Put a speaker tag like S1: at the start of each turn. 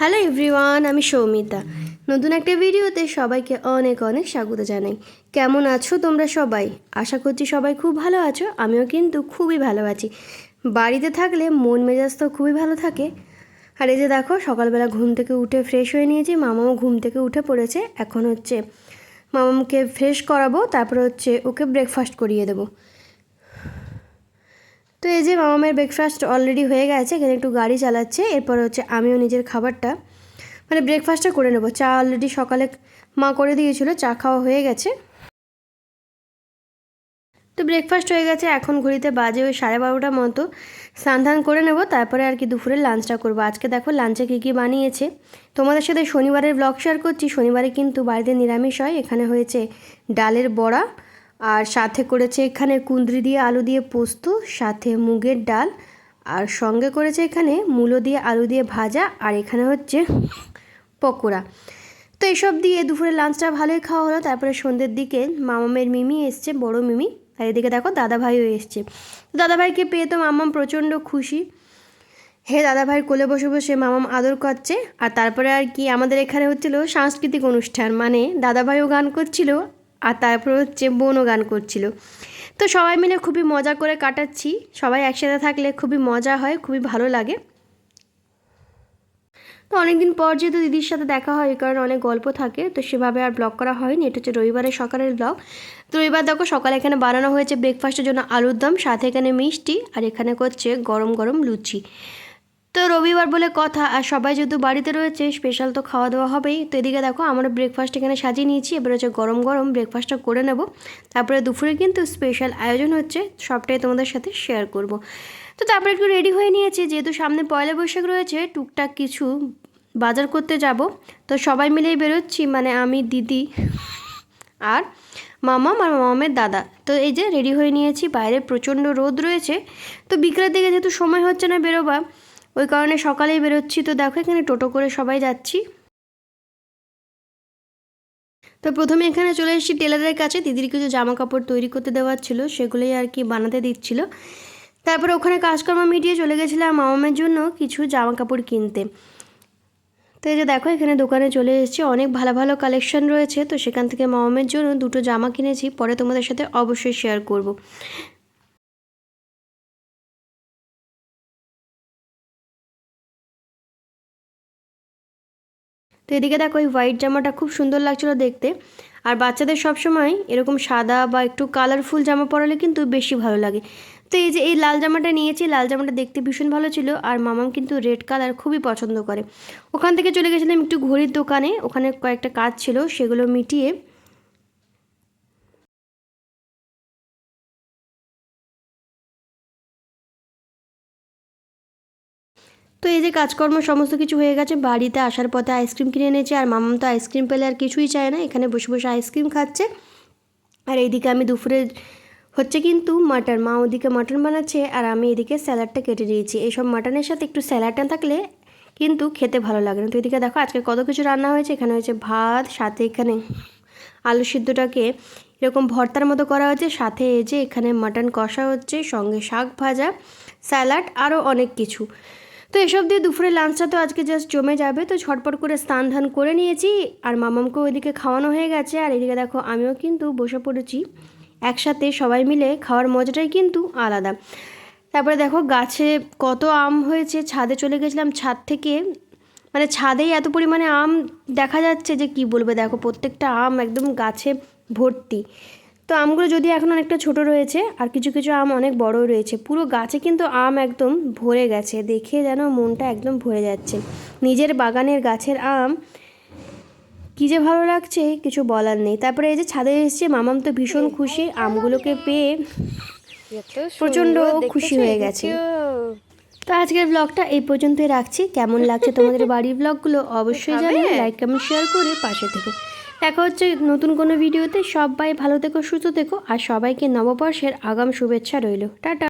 S1: Hello everyone আমি সৌমিতা। নতুন একটা ভিডিওতে সবাইকে অনেক অনেক স্বাগত জানাই। কেমন আছো তোমরা সবাই? আশা করছি সবাই খুব ভালো আছো, আমিও কিন্তু খুবই ভালো আছি। বাড়িতে থাকলে মন মেজাজ তো খুবই ভালো থাকে। আর এই যে দেখো, সকালবেলা ঘুম থেকে উঠে ফ্রেশ হয়ে নিয়েছি, মামাও ঘুম থেকে উঠে পড়েছে। এখন হচ্ছে মামাকে ফ্রেশ করাবো, তারপর হচ্ছে ওকে ব্রেকফাস্ট করিয়ে দেবো। তো এই যে মামামের ব্রেকফাস্ট অলরেডি হয়ে গেছে, এখানে একটু গাড়ি চালাচ্ছে, এরপর হচ্ছে আমিও নিজের খাবারটা মানে ব্রেকফাস্টটা করে নেব। চা অলরেডি সকালে মা করে দিয়েছিল, চা খাওয়া হয়ে গেছে। তো ব্রেকফাস্ট হয়ে গেছে, এখন ঘড়িতে বাজে ওই সাড়ে বারোটার মতো। স্নান ধান করে নেব, তারপরে আর কি দুপুরের লাঞ্চটা করব। আজকে দেখো লাঞ্চে কী কী বানিয়েছে। তোমাদের সাথে শনিবারের ব্লগ শেয়ার করছি, শনিবারে কিন্তু বাড়িতে নিরামিষ হয়, এখানে হয়েছে ডালের বড়া আর সাথে করেছে এখানে কুঁদরি দিয়ে আলু দিয়ে পোস্ত, সাথে মুগের ডাল, আর সঙ্গে করেছে এখানে মূলো দিয়ে আলু দিয়ে ভাজা, আর এখানে হচ্ছে পকোড়া। তো এইসব দিয়ে দুপুরে লাঞ্চটা ভালোই খাওয়া হলো। তারপরে সন্ধ্যের দিকে মামামের মিমি এসছে, বড় মিমি। আর এদিকে দেখো দাদাভাইও এসছে। দাদাভাইকে পেয়ে তো মামাম প্রচণ্ড খুশি। হে দাদাভাই কোলে বসে বসে মামাম আদর করছে। আর তারপরে আর কি আমাদের এখানে হচ্ছিল সাংস্কৃতিক অনুষ্ঠান। মানে দাদাভাইও গান করছিল আর তারপর হচ্ছে বনও গান করছিল। তো সবাই মিলে খুবই মজা করে কাটাচ্ছি। সবাই একসাথে থাকলে খুবই মজা হয়, খুবই ভালো লাগে। তো অনেকদিন পর যেহেতু দিদির সাথে দেখা হয়, এই কারণে অনেক গল্প থাকে, তো সেভাবে আর ব্লগ করা হয়নি। এটা হচ্ছে রবিবারের সকালের ব্লগ তো রবিবার দেখো সকালে এখানে বানানো হয়েছে ব্রেকফাস্টের জন্য আলুর দম, সাথে এখানে মিষ্টি, আর এখানে করছে গরম গরম লুচি। তো রবিবার বলে কথা। আর সবাই যেহেতু বাড়িতে রয়েছে স্পেশাল তো খাওয়া দাওয়া হবেই। তো এদিকে দেখো, আমরা ব্রেকফাস্ট এখানে সাজিয়ে নিয়েছি। এবার হচ্ছে গরম গরম ব্রেকফাস্টটা করে নেব। তারপরে দুপুরে কিন্তু স্পেশাল আয়োজন হচ্ছে। সবটাই তোমাদের সাথে শেয়ার করব। তো তারপরে একটু রেডি হয়ে নিয়েছি। যেহেতু সামনে পয়লা বৈশাখ রয়েছে, টুকটাক কিছু বাজার করতে যাব। তো সবাই মিলেই বেরোচ্ছি। মানে আমি, দিদি আর মামা আর মামামের দাদা। তো এই যে রেডি হয়ে নিয়েছি। বাইরে প্রচণ্ড রোদ রয়েছে। তো বিকেলের দিকে যেহেতু সময় হচ্ছে না বেরোবা ওই কারণে সকালেই বেরোচ্ছি। তো দেখো, এখানে টোটো করে সবাই যাচ্ছি। তো প্রথমে এখানে চলে এসেছি টেলারের কাছে। দিদির কিছু জামা কাপড় তৈরি করতে দেওয়ার ছিল, সেগুলোই আর কি বানাতে দিচ্ছিল। তারপরে ওখানে কাজকর্ম মিটিয়ে চলে গেছিলাম মামামের জন্য কিছু জামা কাপড় কিনতে। তো এই যে দেখো, এখানে দোকানে চলে এসেছি। অনেক ভালো ভালো কালেকশন রয়েছে। তো সেখান থেকে মামামের জন্য দুটো জামা কিনেছি। পরে তোমাদের সাথে অবশ্যই শেয়ার করব। তো এদিকে দেখো ওই হোয়াইট জামাটা খুব সুন্দর লাগছিল দেখতে। আর বাচ্চাদের সবসময় এরকম সাদা বা একটু কালারফুল জামা পরালে কিন্তু বেশি ভালো লাগে। তো এই যে এই লাল জামাটা নিয়েছি, লাল জামাটা দেখতে ভীষণ ভালো ছিল আর মামাম কিন্তু রেড কালার খুবই পছন্দ করে। ওখান থেকে চলে গেছিলাম একটু ঘড়ির দোকানে, ওখানে কয়েকটা কাজ ছিল, সেগুলো মিটিয়ে তো এই যে কাজকর্ম সমস্ত কিছু হয়ে গেছে, বাড়িতে আসার পথে আইসক্রিম কিনে এনেছে, আর মামাম তো আইসক্রিম পেলে আর কিছুই চায় না, এখানে বসে বসে আইসক্রিম খাচ্ছে। আর এইদিকে আমি দুপুরে, হচ্ছে কিন্তু মাটন, মা ওদিকে মাটন বানাচ্ছে, আর আমি এদিকে স্যালাডটা কেটে দিয়েছি। এইসব মাটনের সাথে একটু স্যালাড না থাকলে কিন্তু খেতে ভালো লাগে না। তো এদিকে দেখো, আজকে কত কিছু রান্না হয়েছে, এখানে হয়েছে ভাত, সাথে এখানে আলু সিদ্ধটাকে এরকম ভর্তার মতো করা হচ্ছে সাথে এই যে এখানে মাটন কষা হচ্ছে, সঙ্গে শাক ভাজা, স্যালাড, আরও অনেক কিছু। তো এসব দিয়ে দুপুরে লাঞ্চটা তো আজকে জাস্ট জমে যাবে, তো ছটপট করে স্নান ধান করে নিয়েছি। আর মামামকে ওইদিকে খাওয়ানো হয়ে গেছে, আর এদিকে দেখো আমিও কিন্তু বসে পড়েছি। একসাথে সবাই মিলে খাওয়ার মজাটাই কিন্তু আলাদা। তারপরে দেখো গাছে কত আম হয়েছে, ছাদে চলে গেছিলাম ছাদ থেকে। মানে ছাদেই এত পরিমাণে আম দেখা যাচ্ছে যে কি বলবে? দেখো প্রত্যেকটা আম একদম গাছে ভর্তি। তো আমগুলো যদি এখন অনেকটা ছোট রয়েছে আর কিছু কিছু আম অনেক বড় রয়েছে পুরো গাছে কিন্তু আম একদম ভরে গেছে। দেখে যেন মনটা একদম ভরে যাচ্ছে। নিজের বাগানের গাছের আম কী যে ভালো লাগছে কিছু বলার নেই। তারপরে এই যে ছাদে এসেছে মামাম তো ভীষণ খুশি আমগুলোকে পেয়ে প্রচণ্ড খুশি হয়ে গেছে। তো আজকের ব্লগটা এই পর্যন্তই রাখছি। কেমন লাগছে তোমাদের বাড়ির ব্লগগুলো অবশ্যই জানিয়ে লাইক কমেন্ট শেয়ার করে পাশে থেকো। দেখা হচ্ছে নতুন কোনো ভিডিওতে। সবাই ভালো থেকো, সুস্থ থেকো, আর সবাইকে নববর্ষের আগাম শুভেচ্ছা রইল। টাটা।